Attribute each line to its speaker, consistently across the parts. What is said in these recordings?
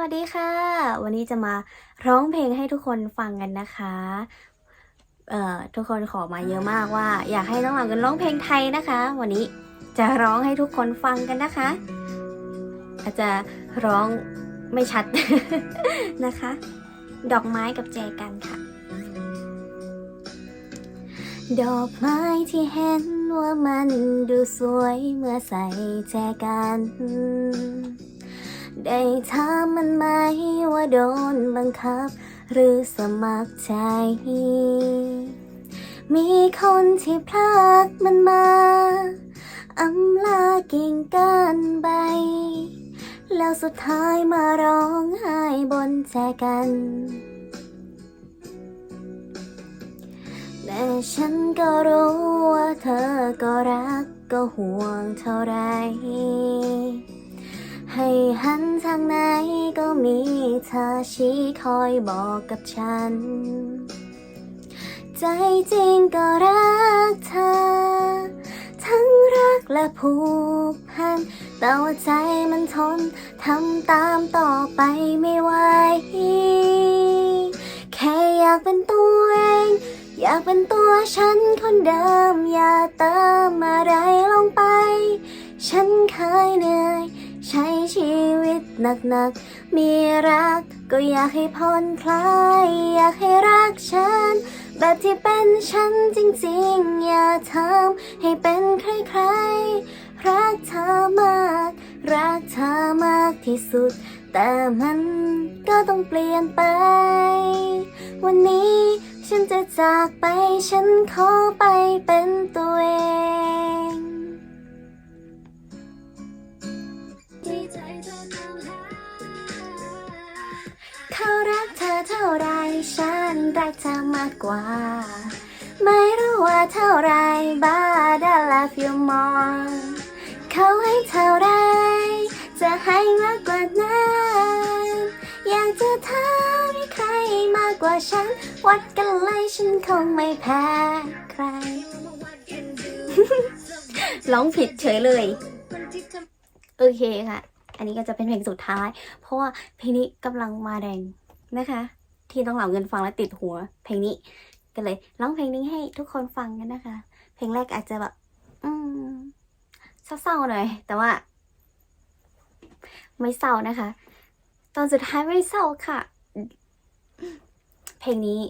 Speaker 1: วัสดีค่ะ วันนี้จะมาร้องเพลงให้ทุกคนฟังกันนะคะ เอ่อทุกคนขอมาเยอะมากว่า อยากให้น้องหลังกันร้องเพลงไทยนะคะ วันนี้จะร้องให้ทุกคนฟังกันนะคะ อาจจะร้องไม่ชัด นะคะ ดอกไม้กับแจกันค่ะ ดอกไม้ที่เห็นว่ามันดูสวยเมื่อใส่แจกัน ได้ถามมันไหมว่าโดนบังคับ หรือสมัครใจ มีคนที่พลากมันมาอำลากิ่งก้านใบ แล้วสุดท้ายมาร้องไห้บนแจกันแต่ฉันก็รู้ว่าเธอก็รักก็ห่วงเท่าไร ให้หันทางไหนก็มีเธอชี้คอยบอกกับฉัน ใจจริงก็รักเธอ ทั้งรักและผูกพัน แต่ว่าใจมันทนทำตามต่อไปไม่ไหวแค่อยากเป็นตัวเอง อยากเป็นตัวฉันคนเดิม อย่าเติมอะไรลงไป ฉันเคยเหนื่อย ใช้ชีวิตหนักๆ มีรักก็อยากให้ผ่อนคลาย อยากให้รักฉัน แบบที่เป็นฉันจริงๆ อย่าทำให้เป็นใครๆ รักเธอมาก รักเธอมากที่สุด แต่มันก็ต้องเปลี่ยนไป วันนี้ฉันจะจากไป ฉันขอไปเป็นตัวเอง ฉันรักเธอมากกว่า ไม่รู้ว่าเท่าไร but I love you more เขาให้เท่าไร จะให้มากกว่านั้นอยากจะถามใครมากกว่าฉัน วัดกันเลยฉันคงไม่แพ้ใคร ร้องผิดเฉยเลย โอเคค่ะ อันนี้ก็จะเป็นเพลงสุดท้าย เพราะว่าเพลงนี้กำลังมาแรงนะคะ ที่ต้องเหล่าเงินฟังแล้วติดหัว เพลงนี้ก็เลยร้องเพลงนี้ให้ทุกคนฟังกันนะคะ เพลงแรกอาจจะแบบ อืมเศร้าๆหน่อย แต่ว่า ไม่เศร้านะคะ ตอนสุดท้ายไม่เศร้าค่ะ เพลงนี้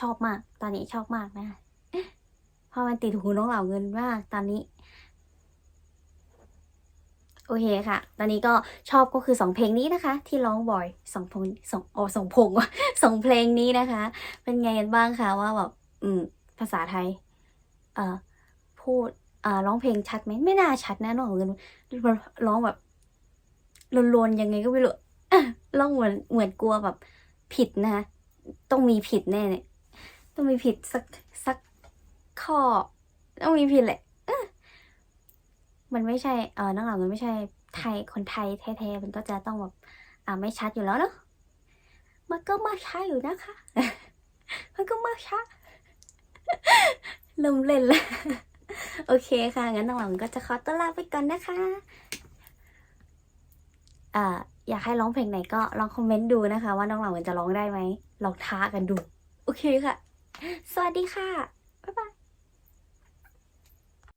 Speaker 1: ชอบมาก ตอนนี้ชอบมากนะเพราะมันติดหูน้องเหล่าเงินมากตอนนี้ โอเคค่ะ ตอนนี้ก็ชอบก็คือสองเพลงนี้นะคะ ที่ร้องบ่อยสองเพลงสองอ๋อสองพงวะสองเพลงนี้นะคะ เป็นไงกันบ้างคะว่าแบบอืมภาษาไทย เอ่อพูดเอ่อร้องเพลงชัดไหมไม่น่าชัดนะน้องเหล่าเงินร้องแบบลวนๆยังไงก็ไม่รู้ร้องเหมือนเหมือนกลัวแบบผิดนะคะต้องมีผิดแน่เนี่ยต้องมีผิดสักสักข้อต้องมีผิดแหละ มันไม่ใช่เออน้องหลังมันไม่ใช่ไทยคนไทยแท้ๆมันก็จะต้องแบบอ่าไม่ชัดอยู่แล้วเนาะมันก็มาช้าอยู่นะคะ มันก็มาช้าเริ่มเล่นล้วโอเคค่ะ งั้นน้องหลังก็จะขอตัวลาไปก่อนนะคะอ่าอยากให้ร้องเพลงไหนก็ลองคอมเมนต์ดูนะคะ ว่าน้องหลังมันจะร้องได้ไหมลองท้ากันดู โอเคค่ะ สวัสดีค่ะ บ๊ายบาย